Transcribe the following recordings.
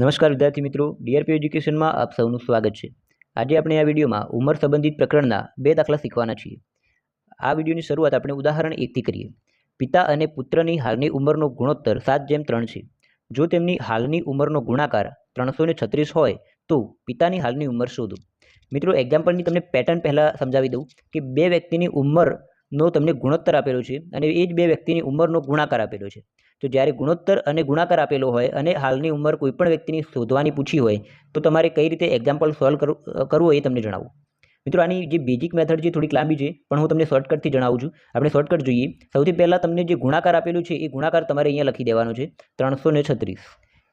નમસ્કાર વિદ્યાર્થી મિત્રો. ડીઆરપી એજ્યુકેશનમાં આપ સૌનું સ્વાગત છે. આજે આપણે આ વિડીયોમાં ઉંમર સંબંધિત પ્રકરણના બે દાખલા શીખવાના છીએ. આ વિડીયોની શરૂઆત આપણે ઉદાહરણ એકથી કરીએ. પિતા અને પુત્રની હાલની ઉંમરનો ગુણોત્તર સાત જેમ ત્રણ છે. જો તેમની હાલની ઉંમરનો ગુણાકાર ત્રણસો ને છત્રીસ હોય, તો પિતાની હાલની ઉંમર શોધો. મિત્રો એક્ઝામ્પલની તમને પેટર્ન પહેલાં સમજાવી દઉં કે બે વ્યક્તિની ઉંમરનો તમને ગુણોત્તર આપેલો છે અને એ જ બે વ્યક્તિની ઉંમરનો ગુણાકાર આપેલો છે. તો જ્યારે ગુણોત્તર અને ગુણાકાર આપેલો હોય અને હાલની ઉંમર કોઈપણ વ્યક્તિની શોધવાની પૂછી હોય, તો તમારે કઈ રીતે એક્ઝામ્પલ સોલ્વ કરવું એ તમને જણાવું. મિત્રો, આની જે બેઝિક મેથડ છે થોડીક લાંબી છે, પણ હું તમને શોર્ટકટથી જણાવું છું. આપણે શોર્ટકટ જોઈએ. સૌથી પહેલાં તમને જે ગુણાકાર આપેલું છે, એ ગુણાકાર તમારે અહીંયા લખી દેવાનો છે, ત્રણસો છત્રીસ.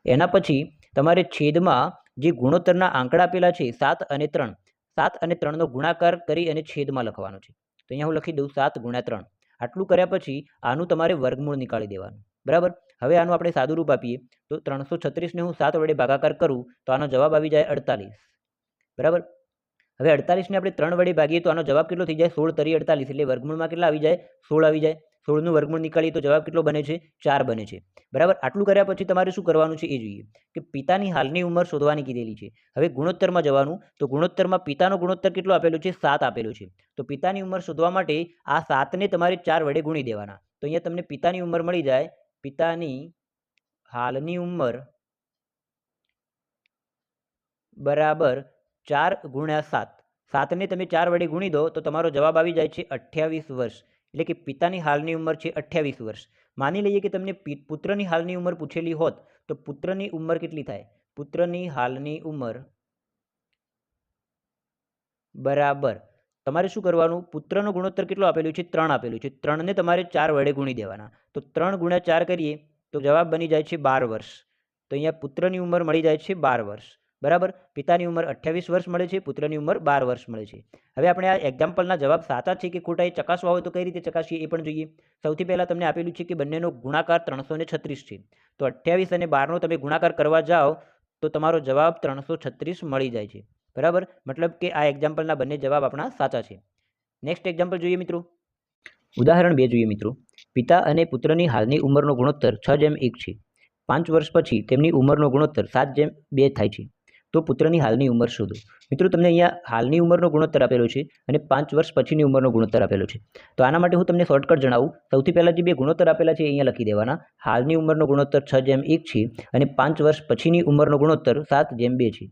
એના પછી તમારે છેદમાં જે ગુણોત્તરના આંકડા આપેલા છે, સાત અને ત્રણ. સાત અને ત્રણનો ગુણાકાર કરી અને છેદમાં લખવાનો છે. તો અહીંયા હું લખી દઉં સાત ગુણ્યા ત્રણ. આટલું કર્યા પછી આનું તમારે વર્ગમૂળ નીકાળી દેવાનું. બરાબર? હવે આનું આપણે સાદું રૂપ આપીએ. તો ત્રણસો છત્રીસને હું સાત વડે ભાગાકાર કરું તો આનો જવાબ આવી જાય અડતાલીસ. બરાબર? હવે અડતાલીસને આપણે ત્રણ વડે ભાગીએ તો આનો જવાબ કેટલો થઈ જાય? સોળ તરી અડતાલીસ એટલે વર્ગમૂળમાં કેટલા આવી જાય? સોળ આવી જાય. સોળનું વર્ગમૂળ નીકળીએ તો જવાબ કેટલો બને છે? ચાર બને છે. બરાબર? આટલું કર્યા પછી તમારે શું કરવાનું છે એ જોઈએ. કે પિતાની હાલની ઉંમર શોધવાની કીધેલી છે. હવે ગુણોત્તરમાં જવાનું. તો ગુણોત્તરમાં પિતાનો ગુણોત્તર કેટલો આપેલો છે? સાત આપેલો છે. તો પિતાની ઉંમર શોધવા માટે આ સાતને તમારે ચાર વડે ગુણી દેવાના. તો અહીંયા તમને પિતાની ઉંમર મળી જાય. પિતાની હાલની ઉંમર બરાબર ચાર ગુણ્યા સાત. સાતને તમે ચાર વડે ગુણી દો, તો તમારો જવાબ આવી જાય છે અઠ્યાવીસ વર્ષ. એટલે કે પિતાની હાલની ઉંમર છે અઠ્યાવીસ વર્ષ. માની લઈએ કે તમને પુત્રની હાલની ઉંમર પૂછેલી હોત, તો પુત્રની ઉંમર કેટલી થાય? પુત્રની હાલની ઉંમર બરાબર. તમારે શું કરવાનું? પુત્રનો ગુણોત્તર કેટલો આપેલું છે? ત્રણ આપેલું છે. ત્રણને તમારે ચાર વડે ગુણી દેવાના. તો ત્રણ ગુણ્યા ચાર કરીએ, તો જવાબ બની જાય છે બાર વર્ષ. તો અહીંયા પુત્રની ઉંમર મળી જાય છે બાર વર્ષ. બરાબર? પિતાની ઉંમર અઠ્યાવીસ વર્ષ મળે છે, પુત્રની ઉંમર બાર વર્ષ મળે છે. હવે આપણે આ એક્ઝામ્પલના જવાબ સાચા છે કે ખોટા એ ચકાસવા હોય તો કઈ રીતે ચકાસીએ એ પણ જોઈએ. સૌથી પહેલાં તમને આપેલું છે કે બંનેનો ગુણાકાર ત્રણસો છત્રીસ છે. તો અઠ્યાવીસ અને બારનો તમે ગુણાકાર કરવા જાઓ, તો તમારો જવાબ ત્રણસો છત્રીસ મળી જાય છે. બરાબર? મતલબ કે આ એક્ઝામ્પલના બંને જવાબ આપણા સાચા છે. નેક્સ્ટ એક્ઝામ્પલ જોઈએ મિત્રો. ઉદાહરણ બે જોઈએ મિત્રો. પિતા અને પુત્રની હાલની ઉંમરનો ગુણોત્તર છ જેમ એક છે. પાંચ વર્ષ પછી તેમની ઉંમરનો ગુણોત્તર સાત જેમ બે થાય છે. તો પુત્રની હાલની ઉંમર શોધો. મિત્રો, તમને અહીંયા હાલની ઉંમરનો ગુણોત્તર આપેલો છે અને પાંચ વર્ષ પછીની ઉંમરનો ગુણોત્તર આપેલો છે. તો આના માટે હું તમને શોર્ટકટ જણાવું. સૌથી પહેલાં જે બે ગુણોત્તર આપેલા છે અહીંયા લખી દેવાના. હાલની ઉંમરનો ગુણોત્તર છ જેમ એક છે અને પાંચ વર્ષ પછીની ઉંમરનો ગુણોત્તર સાત જેમ બે છે.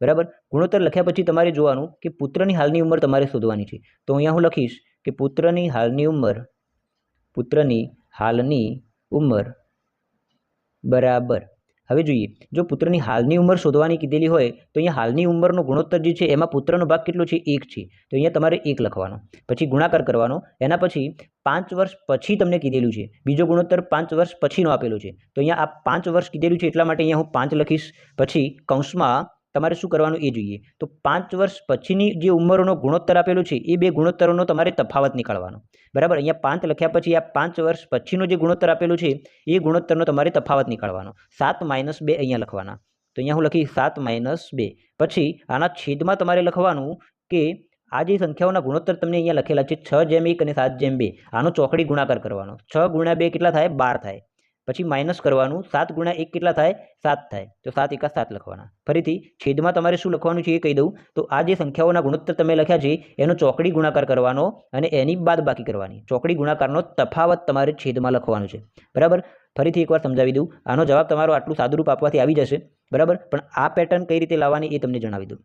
બરાબર? ગુણોત્તર લખ્યા પછી તમારે જોવાનું કે પુત્રની હાલની ઉંમર તમારે શોધવાની છે. તો અહીંયા હું લખીશ કે પુત્રની હાલની ઉંમર, પુત્રની હાલની ઉંમર બરાબર હવે જોઈએ, જો પુત્રની હાલની ઉંમર શોધવાની કીધેલી હોય, તો અહીંયા હાલની ઉંમરનો ગુણોત્તર જે છે, એમાં પુત્રનો ભાગ કેટલો છે? એક છે. તો અહીંયા તમારે એક લખવાનો. પછી ગુણાકાર કરવાનો. એના પછી પાંચ વર્ષ પછી તમને કીધેલું છે. બીજો ગુણોત્તર પાંચ વર્ષ પછીનો આપેલો છે. તો અહીંયા આ પાંચ વર્ષ કીધેલું છે એટલા માટે અહીંયા હું પાંચ લખીશ. પછી કૌંસમાં તમારે શું કરવાનું એ જોઈએ. તો પાંચ વર્ષ પછીની જે ઉંમરોનો ગુણોત્તર આપેલો છે, એ બે ગુણોત્તરોનો તમારે તફાવત નીકાળવાનો. બરાબર? અહીંયા પાંચ લખ્યા પછી આ પાંચ વર્ષ પછીનો જે ગુણોત્તર આપેલો છે, એ ગુણોત્તરનો તમારે તફાવત નીકાળવાનો. સાત માઇનસ બે અહીંયા લખવાના. તો અહીંયા હું લખી સાત માઇનસ બે. પછી આના છેદમાં તમારે લખવાનું કે આ જે સંખ્યાઓના ગુણોત્તર તમને અહીંયા લખેલા છે, છ જેમ એક અને સાત જેમ બે. આનો ચોકડી ગુણાકાર કરવાનો. છ ગુણ્યા બે કેટલા થાય? બાર થાય. પછી માઇનસ કરવાનું સાત ગુણ્યા એક કેટલા થાય? સાત થાય. તો સાત એકા સાત લખવાના. ફરીથી છેદમાં તમારે શું લખવાનું છે એ કહી દઉં. તો આ જે સંખ્યાઓના ગુણોત્તર તમે લખ્યા છે, એનો ચોકડી ગુણાકાર કરવાનો અને એની બાદ બાકી કરવાની. ચોકડી ગુણાકારનો તફાવત તમારે છેદમાં લખવાનો છે. બરાબર? ફરીથી એકવાર સમજાવી દઉં. આનો જવાબ તમારો આટલું સાદુરૂપ આપવાથી આવી જશે. બરાબર? પણ આ પેટર્ન કઈ રીતે લાવવાની એ તમને જણાવી દઉં.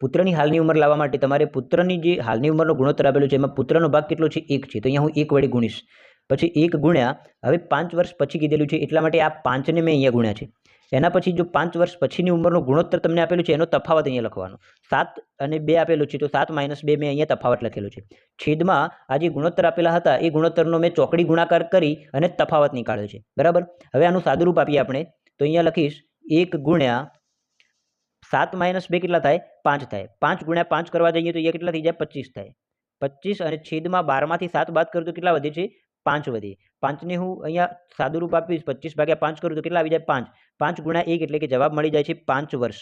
પુત્રની હાલની ઉંમર લાવવા માટે તમારે પુત્રની જે હાલની ઉંમરનો ગુણોત્તર આપેલો છે, એમાં પુત્રનો ભાગ કેટલો છે? એક છે. તો અહીંયા હું એક વડે ગુણીશ. પછી એક ગુણ્યા, હવે પાંચ વર્ષ પછી કીધેલું છે, એટલા માટે આ પાંચને મેં અહીંયા ગુણ્યા છે. એના પછી જો પાંચ વર્ષ પછીની ઉંમરનો ગુણોત્તર તમને આપેલું છે, એનો તફાવત અહીંયા લખવાનો. સાત અને બે આપેલું છે, તો સાત માઇનસ બે મેં અહીંયા તફાવત લખેલો છે. છેદમાં આ જે ગુણોત્તર આપેલા હતા, એ ગુણોત્તરનો મેં ચોકડી ગુણાકાર કરી અને તફાવત નીકાળ્યો છે. બરાબર? હવે આનું સાદુરૂપ આપીએ આપણે. તો અહીંયા લખીશ, એક ગુણ્યા સાત માઇનસ બે કેટલા થાય? પાંચ થાય. પાંચ ગુણ્યા પાંચ કરવા જઈએ તો એ કેટલા થઈ જાય? પચીસ થાય. પચીસ અને છેદમાં બારમાંથી સાત બાદ કરું તો કેટલા વધે છે? પાંચ વધી પાંચને હું અહીંયા સાદું રૂપ આપીશ, પચીસ ભાગ્યા પાંચ કરું તો કેટલા આવી જાય પાંચ? પાંચ ગુણ્યા એક એટલે કે જવાબ મળી જાય છે પાંચ વર્ષ.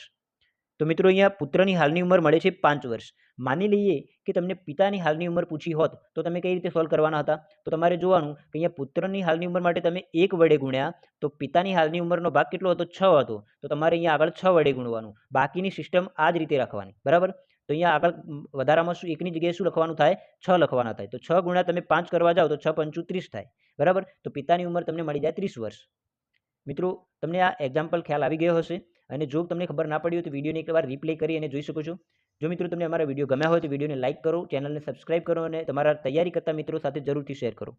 તો મિત્રો અહીંયા પુત્રની હાલની ઉંમર મળે છે પાંચ વર્ષ. માની લઈએ કે તમને પિતાની હાલની ઉંમર પૂછી હોત તો તમે કઈ રીતે સોલ્વ કરવાના હતા? તો તમારે જોવાનું કે અહીંયા પુત્રની હાલની ઉંમર માટે તમે એક વડે ગુણ્યા તો પિતાની હાલની ઉંમરનો ભાગ કેટલો હતો? છ હતો. તો તમારે અહીંયા આગળ છ વડે ગુણવાનું. બાકીની સિસ્ટમ આ જ રીતે રાખવાની. બરાબર? તો અહીંયા આગળ વધારામાં શું એકની જગ્યાએ શું લખવાનું થાય? છ લખવાના થાય. તો છ ગુણ્યા તમે પાંચ કરવા જાઓ તો છ પંચું ત્રીસ થાય. બરાબર? તો પિતાની ઉંમર તમને મળી જાય ત્રીસ વર્ષ. મિત્રો, તમને આ એક્ઝામ્પલ ખ્યાલ આવી ગયો હશે અને જો તમને ખબર ના પડી હોય તો વિડીયોને એકવાર રિપ્લે કરી અને જોઈ શકો છો. જો મિત્રો, તમને અમારા વીડિયો ગમ્યા હોય તો વિડીયોને લાઇક કરો, ચેનલને સબસ્ક્રાઇબ કરો અને તમારા તૈયારી કરતા મિત્રો સાથે જરૂરથી શેર કરો.